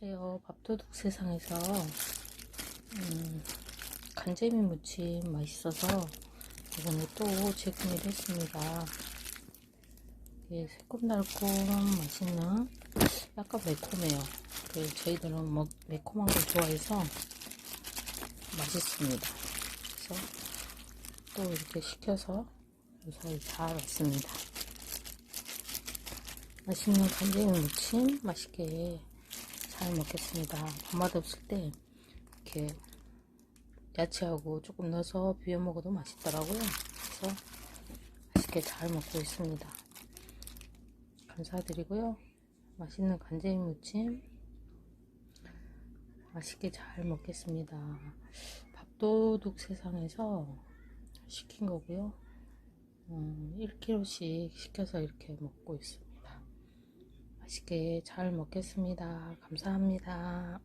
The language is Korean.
안녕하세요. 밥도둑 세상에서 음, 간재미 무침 맛있어서 이번에 또 재구매를 했습니다. 이게 새콤달콤 맛있는 약간 매콤해요. 그 저희들은 뭐 매콤한 걸 좋아해서 맛있습니다. 그래서 또 이렇게 시켜서 요사이 다 왔습니다. 맛있는 간장이 무침 맛있게 잘 먹겠습니다. 밥맛 없을 때 이렇게 야채하고 조금 넣어서 비벼 먹어도 맛있더라고요. 그래서 맛있게 잘 먹고 있습니다. 감사드리고요. 맛있는 간장이 무침 맛있게 잘 먹겠습니다. 밥도둑 세상에서 시킨 거고요. 음, 1kg씩 시켜서 이렇게 먹고 있습니다. 맛있게 잘 먹겠습니다. 감사합니다.